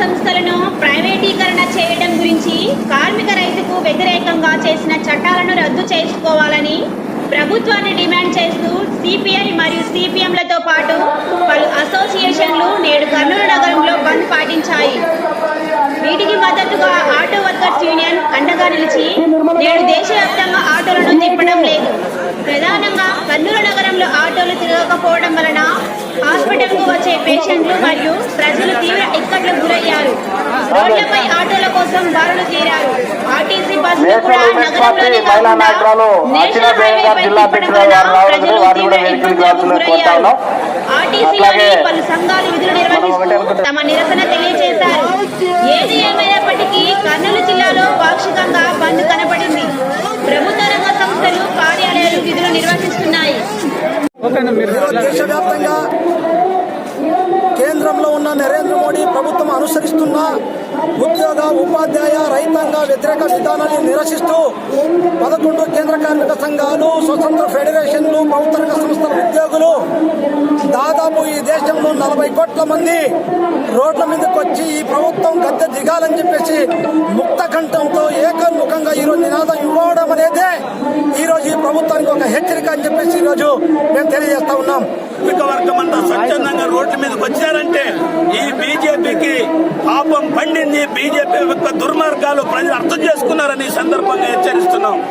సంస్థలను ప్రైవేటీకరణ చేయడం గురించి కార్మిక రైతుకు వ్యతిరేకంగా చేసిన చట్టాలను రద్దు చేసుకోవాలని ప్రభుత్వాన్ని డిమాండ్ చేస్తూ సిపిఐ మరియు సిపిఎంలతో పాటు పలు అసోసియేషన్లు నేడు కర్నూలు నగరంలో బంద్ పాటించాయి. వీటికి మద్దతుగా ఆటో వర్కర్స్ యూనియన్ అండగా నిలిచి నేడు దేశవ్యాప్తంగా ఆటోలను తిప్పడం లేదు. ప్రధానంగా కర్నూలు నగరంలో ఆటోలు తిరగకపోవడం వలన వచ్చే పేషెంట్లు మరియు ప్రజలు తీవ్ర ఇక్కట్లకు గురయ్యారు. రోడ్లపై ఆటోల కోసం బారులు తీరారు ఆర్టీసీ బస్సులు కూడా నగరంలోనే కాకుండా నేషనల్ హైవేపై తిప్పడం ప్రజలు తీవ్ర ఇబ్బందులకు గురయ్యారు. ఆర్టీసీలోని పలు సంఘాలు విధులు నిర్వహిస్తూ తమ నిరసన తెలియజేశారు ఏది ఏమైనప్పటికీ కర్నూలు జిల్లాలో పాక్షికంగా బంద్ కనపడింది. ప్రభుత్వ రంగ సంస్థలు కార్యాలయాలు విధులు నిర్వహిస్తున్నాయి. దేశవ్యాప్తంగా నరేంద్ర మోడీ ప్రభుత్వం అనుసరిస్తున్న ఉద్యోగ ఉపాధ్యాయ రైతాంగ వ్యతిరేక విధానాన్ని నిరసిస్తూ పదకొండు కేంద్ర కార్మిక సంఘాలు స్వతంత్ర ఫెడరేషన్లు ప్రభుత్వ సంస్థల ఉద్యోగులు దాదాపు ఈ దేశంలో నలభై కోట్ల మంది రోడ్ల మీదకి వచ్చి ఈ ప్రభుత్వం గద్దె దిగాలని చెప్పేసి ముక్త కంఠంతో ఏకముఖంగా ఈరోజు నినాదం ఇవ్వడం అనేది ఈరోజు ఈ ప్రభుత్వానికి ఒక హెచ్చరిక అని చెప్పేసి ఈరోజు మేము తెలియజేస్తా ఉన్నాం. వర్గం అంతా స్వచ్ఛందంగా రోడ్డు మీదకి వచ్చారంటే ఈ బీజేపీకి పాపం పండింది. బీజేపీ యొక్క దుర్మార్గాలు ప్రజలు అర్థం చేసుకున్నారని ఈ సందర్భంగా హెచ్చరిస్తున్నాం.